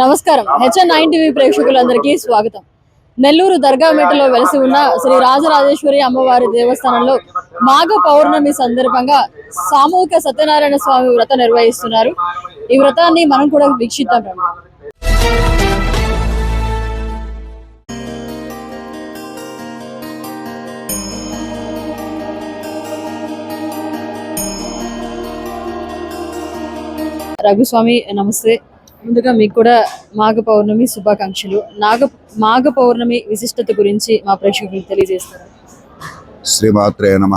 నమస్కారం. HN nine TV ప్రేక్షకులందరికీ స్వాగతం. నెల్లూరు దర్గా మెట్టులో వెలసి ఉన్న శ్రీ రాజరాజేశ్వరి అమ్మవారి దేవస్థానంలో మాఘ పౌర్ణమి సందర్భంగా సామూహిక సత్యనారాయణ స్వామి వ్రతం నిర్వహిస్తున్నారు. ఈ వ్రతాన్ని మనం కూడా వీక్షిద్దాం రఘుస్వామి నమస్తే. ముందుగా మీకు కూడా మాఘ పౌర్ణమి శుభాకాంక్షలు. నాగ మాఘ పౌర్ణమి విశిష్టత గురించి మా ప్రేక్షకులకు తెలియజేస్తారు. శ్రీమాత్రే నమ.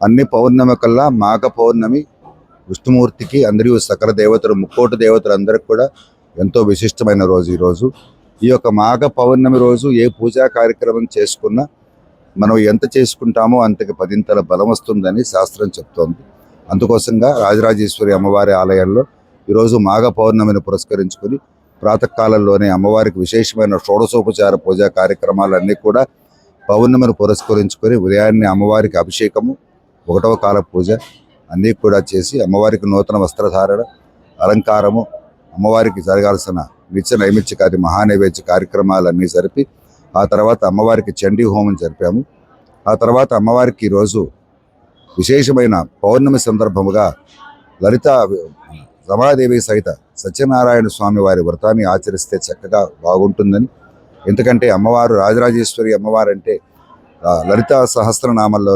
అన్ని పౌర్ణమి కల్లా మాఘ పౌర్ణమి విష్ణుమూర్తికి అందరి సకల దేవతలు ముక్కోటి దేవతలు అందరికి కూడా ఎంతో విశిష్టమైన రోజు ఈరోజు ఈ యొక్క మాఘ పౌర్ణమి రోజు ఏ పూజా కార్యక్రమం చేసుకున్నా మనం ఎంత చేసుకుంటామో అంతకి పదింతల బలం వస్తుందని శాస్త్రం చెప్తోంది. అందుకోసంగా రాజరాజేశ్వరి అమ్మవారి ఆలయంలో ఈరోజు మాఘ పౌర్ణమిని పురస్కరించుకొని ప్రాతకాలంలోనే అమ్మవారికి విశేషమైన షోడశోపచార పూజా కార్యక్రమాలన్నీ కూడా పౌర్ణమిని పురస్కరించుకొని ఉదయాన్నే అమ్మవారికి అభిషేకము ఒకటవ కాల పూజ అన్నీ కూడా చేసి అమ్మవారికి నూతన వస్త్రధారణ అలంకారము అమ్మవారికి జరగాల్సిన నిత్య నైమిత్యకాది మహానైవేద్య కార్యక్రమాలన్నీ జరిపి ఆ తర్వాత అమ్మవారికి చండీ హోమం జరిపాము. ఆ తర్వాత అమ్మవారికి ఈరోజు విశేషమైన పౌర్ణమి సందర్భముగా లలిత రమాదేవి సహిత సత్యనారాయణ స్వామి వారి వ్రతాన్ని ఆచరిస్తే చక్కగా బాగుంటుందని. ఎందుకంటే అమ్మవారు రాజరాజేశ్వరి అమ్మవారు అంటే ఆ, లలితా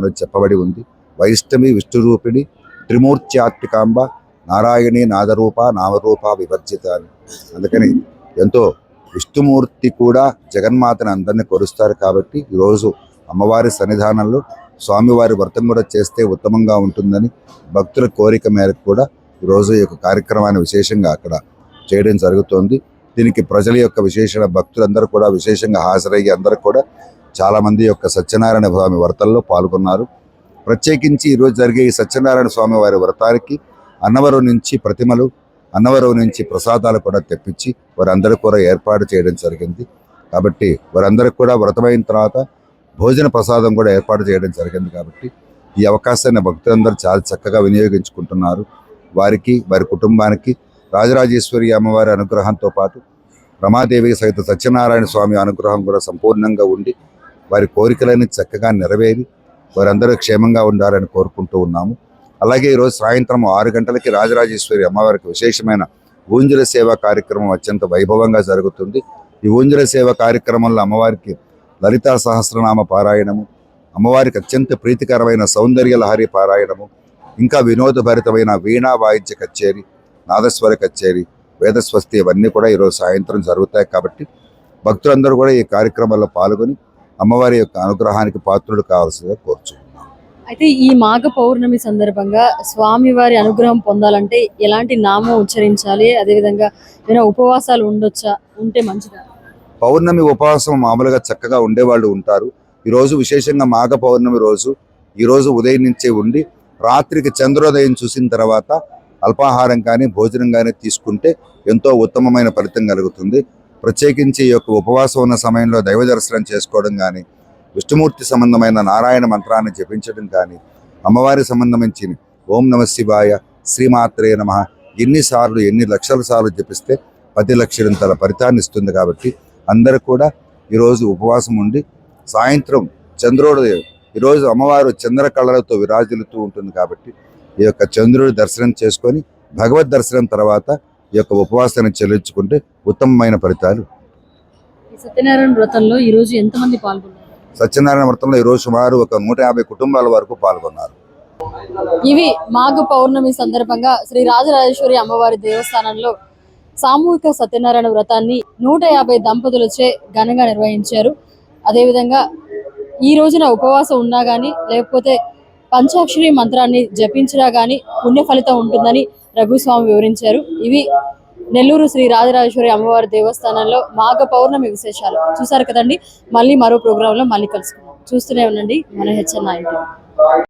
చెప్పబడి ఉంది. వైష్ణవి విష్ణురూపిణి త్రిమూర్త్యాత్మికాంబ నారాయణి నాదరూప నామరూప వివర్జిత అని. అందుకని ఎంతో విష్ణుమూర్తి కూడా జగన్మాతను అందరినీ కొరుస్తారు కాబట్టి ఈరోజు అమ్మవారి సన్నిధానంలో స్వామివారి వ్రతం కూడా చేస్తే ఉత్తమంగా ఉంటుందని భక్తుల కోరిక మేరకు కూడా ఈరోజు ఈ యొక్క కార్యక్రమాన్ని విశేషంగా అక్కడ చేయడం జరుగుతోంది. దీనికి ప్రజల యొక్క విశేషణ భక్తులందరూ కూడా విశేషంగా హాజరయ్యి అందరూ కూడా చాలామంది యొక్క సత్యనారాయణ స్వామి వ్రతల్లో పాల్గొన్నారు. ప్రత్యేకించి ఈరోజు జరిగే ఈ సత్యనారాయణ స్వామి వారి వ్రతానికి అన్నవరం నుంచి ప్రతిమలు అన్నవరం నుంచి ప్రసాదాలు కూడా తెప్పించి వారందరూ కూడా ఏర్పాటు చేయడం జరిగింది. కాబట్టి వారందరికీ కూడా వ్రతమైన తర్వాత భోజన ప్రసాదం కూడా ఏర్పాటు చేయడం జరిగింది కాబట్టి ఈ అవకాశాన్ని భక్తులందరూ చాలా చక్కగా వినియోగించుకుంటున్నారు. వారికి వారి కుటుంబానికి రాజరాజేశ్వరి అమ్మవారి అనుగ్రహంతో పాటు రమాదేవి సహిత సత్యనారాయణ స్వామి అనుగ్రహం కూడా సంపూర్ణంగా ఉండి వారి కోరికలన్నీ చక్కగా నెరవేరి వారందరూ క్షేమంగా ఉండాలని కోరుకుంటూ ఉన్నాము. అలాగే ఈరోజు సాయంత్రం ఆరు గంటలకి రాజరాజేశ్వరి అమ్మవారికి విశేషమైన ఊంజల సేవ కార్యక్రమం అత్యంత వైభవంగా జరుగుతుంది. ఈ ఊంజల సేవ కార్యక్రమంలో అమ్మవారికి లలితా సహస్రనామ పారాయణము అమ్మవారికి అత్యంత ప్రీతికరమైన సౌందర్య లహరి పారాయణము ఇంకా వినోదభరితమైన వీణా వాయిద్య కచేరి నాదస్వర కచేరి వేదస్వస్తి ఇవన్నీ కూడా ఈరోజు సాయంత్రం జరుగుతాయి కాబట్టి భక్తులందరూ కూడా ఈ కార్యక్రమాల్లో పాల్గొని అమ్మవారి యొక్క అనుగ్రహానికి పాత్రుడు కావాల్సిందిగా కోరుచున్నాను అయితే ఈ మాఘ పౌర్ణమి సందర్భంగా స్వామివారి అనుగ్రహం పొందాలంటే ఎలాంటి నామం ఉచ్చరించాలి? అదేవిధంగా ఏమైనా ఉపవాసాలు ఉండొచ్చా? ఉంటే మంచిదా? పౌర్ణమి ఉపవాసం మామూలుగా చక్కగా ఉండేవాళ్ళు ఉంటారు. ఈరోజు విశేషంగా మాఘ పౌర్ణమి రోజు ఈరోజు ఉదయం నుంచే ఉండి రాత్రికి చంద్రోదయం చూసిన తర్వాత అల్పాహారం కానీ భోజనం కానీ తీసుకుంటే ఎంతో ఉత్తమమైన ఫలితం కలుగుతుంది. ప్రత్యేకించి ఈ యొక్క ఉపవాసం ఉన్న సమయంలో దైవ దర్శనం చేసుకోవడం కానీ విష్ణుమూర్తి సంబంధమైన నారాయణ మంత్రాన్ని జపించడం కానీ అమ్మవారి సంబంధించి ఓం నమ శివాయ శ్రీమాత్రే నమ ఎన్నిసార్లు ఎన్ని లక్షల సార్లు జపిస్తే పది లక్షలంతల ఫలితాన్ని ఇస్తుంది కాబట్టి అందరూ కూడా ఈరోజు ఉపవాసం ఉండి సాయంత్రం చంద్రోదయం ఈరోజు అమ్మవారు చంద్ర కళలతో విరాజిల్లుతూ ఉంటుంది కాబట్టి ఈ యొక్క చంద్రుడి దర్శనం చేసుకొని భగవద్ దర్శనం తర్వాత ఈ యొక్క ఉపవాసాన్ని చెల్లించుకుంటే ఉత్తమమైన ఫలితాలు. ఈ సత్యనారాయణ వ్రతంలో ఈ రోజు ఎంతమంది పాల్గొన్నారు? సత్యనారాయణ వ్రతంలో ఈరోజు సుమారు ఒక నూట యాభై కుటుంబాల వరకు పాల్గొన్నారు. ఇవి మాఘ పౌర్ణమి సందర్భంగా శ్రీ రాజరాజేశ్వరి అమ్మవారి దేవస్థానంలో సామూహిక సత్యనారాయణ వ్రతాన్ని నూట యాభై దంపతులచే ఘనంగా నిర్వహించారు. అదేవిధంగా ఈ రోజున ఉపవాసం ఉన్నా కానీ లేకపోతే పంచాక్షరి మంత్రాన్ని జపించినా కానీ పుణ్య ఫలితం ఉంటుందని రఘుస్వామి వివరించారు. ఇవి నెల్లూరు శ్రీ రాజరాజేశ్వరి అమ్మవారి దేవస్థానంలో మాఘ పౌర్ణమి విశేషాలు. చూసారు కదండి? మళ్ళీ మరో ప్రోగ్రాంలో మళ్ళీ కలుసుకుందాం. చూస్తూనే ఉండండి మన హెచ్ఎన్ నైన్